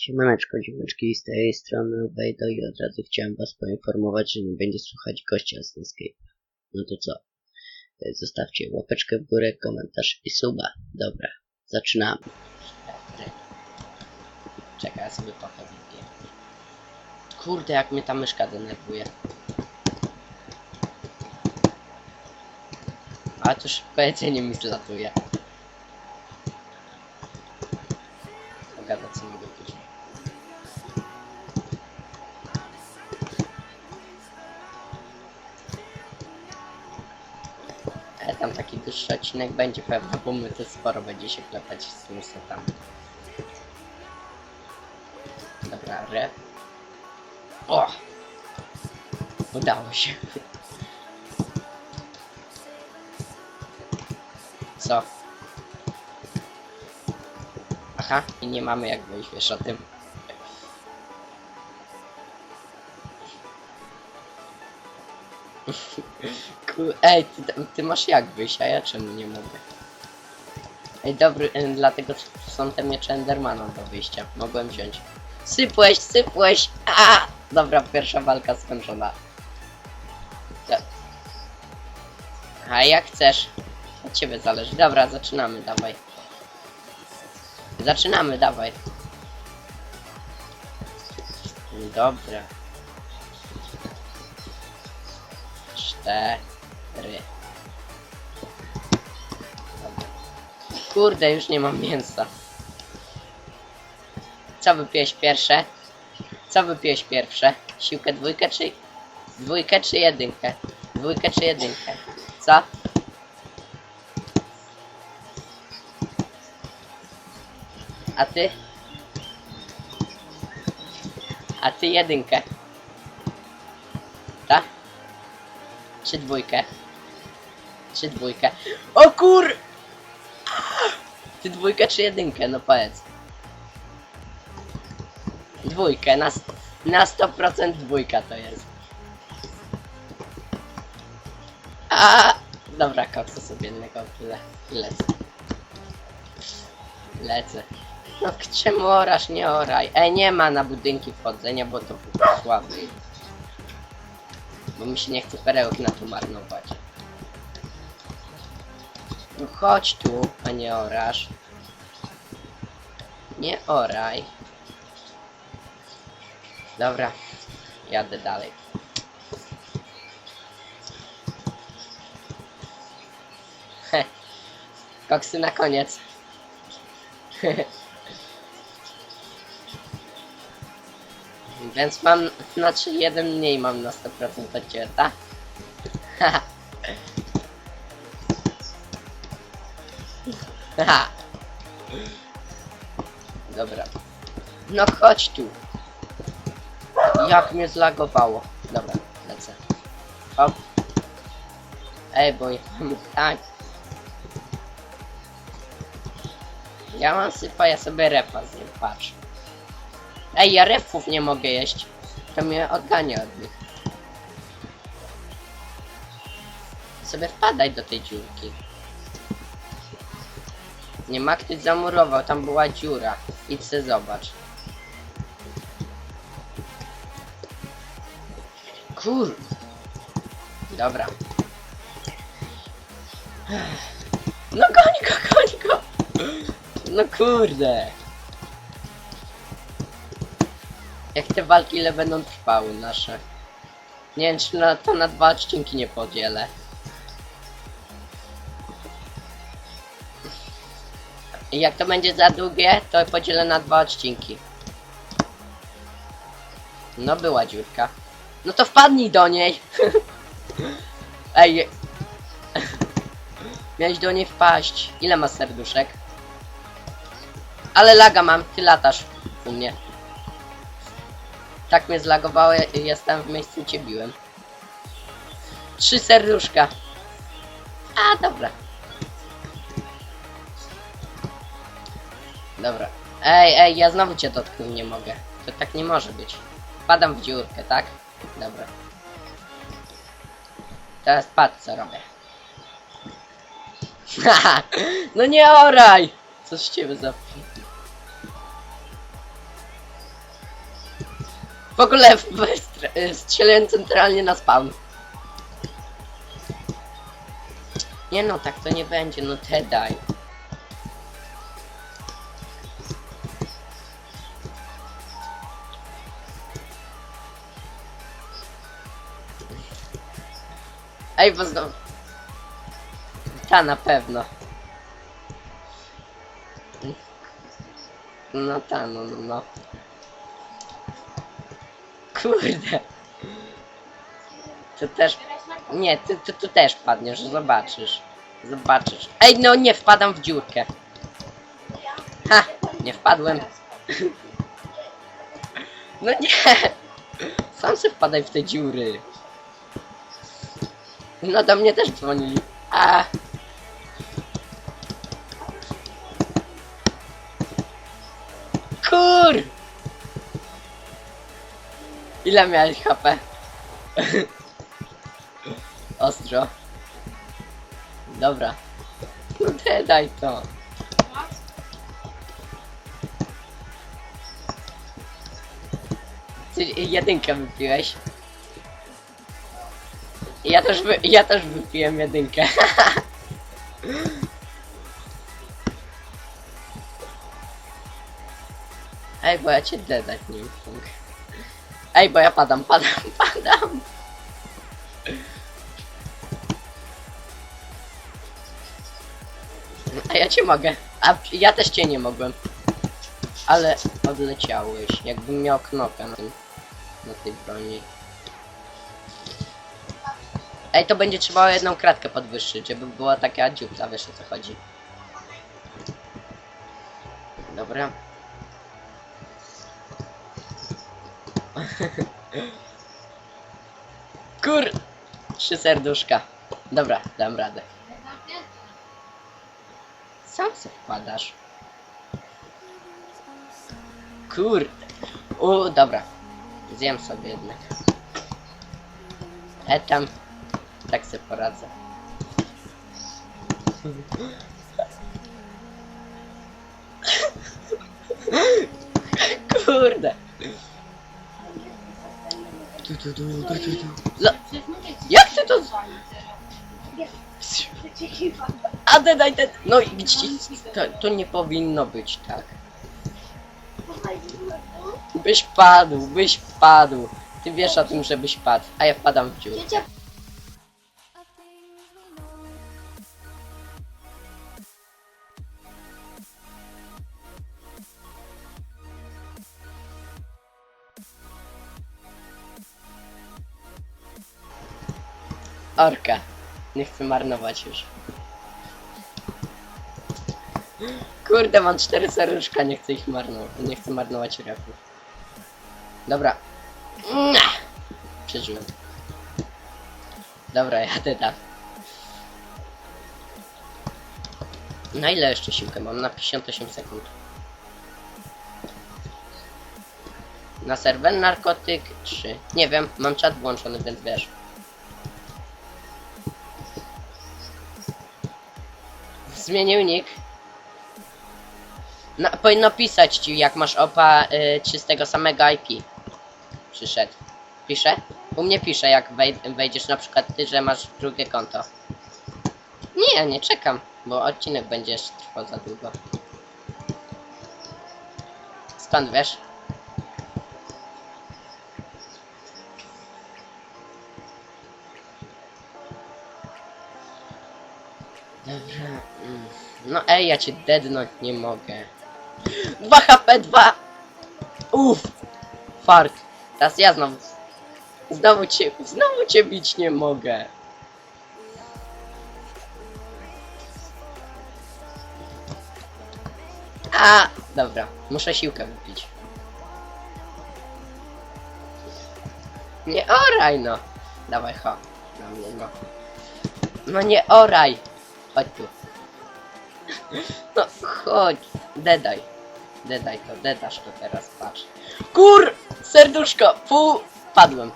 Siemaneczko, dziewczynki, z tej strony Wejdo i od razu chciałem was poinformować, że nie będzie słuchać gościa z Escape. No to co? E, Zostawcie łapeczkę w górę, komentarz i suba. Dobra, zaczynamy. Czekaj, ja sobie wypiję. Kurde, jak mnie ta myszka denerwuje. A to szybko jedzenie mi zlatuje. Tam taki dłuższy odcinek będzie pewnie, bo my to sporo będzie się klepać z tymi. Dobra, re. O! Udało się. Co? Aha, i nie mamy jak wyjść, wiesz o tym. Ej, ty, ty masz jak wyjść, a ja czemu nie mogę? Ej, dobry, y, dlatego są te miecze Endermana do wyjścia. Mogłem wziąć. Sypłeś, sypłeś! A! Dobra, pierwsza walka skończona. A jak chcesz? Od ciebie zależy. Dobra, zaczynamy, dawaj. Zaczynamy, dawaj. Dobra. Cztery. Dobra. Kurde, już nie mam mięsa. Co wypiłeś pierwsze? Co wypiłeś pierwsze? Siłkę dwójkę czy... Dwójkę czy jedynkę? Dwójkę czy jedynkę? Co? A ty? A ty jedynkę. Czy dwójkę? Czy dwójkę? O kur... Ty dwójkę czy jedynkę? No powiedz. Dwójkę, na, na 100% dwójka to jest. A, dobra, koksu sobie jednego le, lecę. Lecę. No czemu orasz, nie oraj. Ej, nie ma na budynki wchodzenia, bo to słaby. Bo mi się nie chce perełek na to marnować. No chodź tu, a nie orasz. Nie oraj. Dobra, jadę dalej. Heh. Koksy na koniec. Więc mam, znaczy jeden mniej mam na 100% od ciebie, tak? Haha. Dobra. No chodź tu. Jak mnie zlagowało. Dobra, lecę. Hop. Ej, bo ja mam tak. Ja mam sypa, ja sobie repa zjem, patrz. Ej, ja refów nie mogę jeść. To mnie odgania od nich. Sobie wpadaj do tej dziurki. Nie ma ktoś zamurował, tam była dziura. Idź se zobacz. Kur... Dobra. No goń go, go! No kurde. Jak te walki ile będą trwały nasze? Nie wiem czy na, to na dwa odcinki nie podzielę. I jak to będzie za długie, to podzielę na dwa odcinki. No była dziurka. No to wpadnij do niej. Ej. Miałeś do niej wpaść. Ile ma serduszek? Ale laga mam, ty latasz u mnie. Tak mnie zlagowało, jestem w miejscu cię biłem. Trzy serduszka. A, dobra. Dobra. Ej, ej, ja znowu cię dotknąć nie mogę. To tak nie może być. Wpadam w dziurkę, tak? Dobra. Teraz patrz co robię. No nie oraj! Co z ciebie za... W ogóle w- w- centralnie na spawn. Nie no, tak to nie będzie, no te daj. Ej, bo znowu... Ta na pewno. No ta, no, no, no. Kurde. Ty też... Nie, ty, ty tu też padniesz, zobaczysz. Zobaczysz. Ej, no nie wpadam w dziurkę. Ha, nie wpadłem. No nie. Sam się wpadaj w te dziury. No do mnie też dzwonili. A. Ile miałeś HP? Ostro. Dobra. No te daj to. Ty jedynkę wypiłeś. Ja też wy, ja też wypiłem jedynkę. Ej, bo ja cię dedać nie mogę. Ej, bo ja padam, padam, padam. A ja cię mogę. A ja też cię nie mogłem. Ale odleciałeś. Jakbym miał knoka na tym. Na tej broni. Ej, to będzie trzeba jedną kratkę podwyższyć, żeby była taka dziupla, wiesz o co chodzi. Dobra. Kur... Trzy serduszka. Dobra, dam radę. Sam se wpadasz. Kurde. U, dobra. Zjem sobie jednak. E tam. Tak sobie poradzę. Kurde. Tu, tu, tu, tu, tu, tu. No, jak ty to... A te daj te... No i widzicie, to, to nie powinno być tak. Byś padł, byś padł. Ty wiesz o tym, żebyś padł, a ja wpadam w dziurę. Orka. Nie chcę marnować już. Kurde, mam cztery serduszka, nie chcę ich marnować. Nie chcę marnować repów. Dobra. Przeżyłem. Dobra, jadę tam. Na ile jeszcze siłkę mam? Na 58 sekund. Na serwer narkotyk 3. Nie wiem, mam czat włączony, więc wiesz. Zmienił nick. No, powinno pisać ci, jak masz opa y, czy z tego samego IP. Przyszedł. Pisze? U mnie pisze, jak wej wejdziesz na przykład ty, że masz drugie konto. Nie, nie czekam, bo odcinek będzie jeszcze trwał za długo. Skąd wiesz? Dobra. No ej, ja cię deadnąć nie mogę. 2 HP, 2! Uff! Fart. Teraz ja znowu. Znowu cię, znowu cię bić nie mogę. A, dobra. Muszę siłkę wypić. Nie oraj no. Dawaj, ho. Mnie, no. No nie oraj. Chodź tu. No chodź. Dedaj. Dedaj to, dedasz to teraz, patrz. Kur! Serduszko! Fu! Padłem.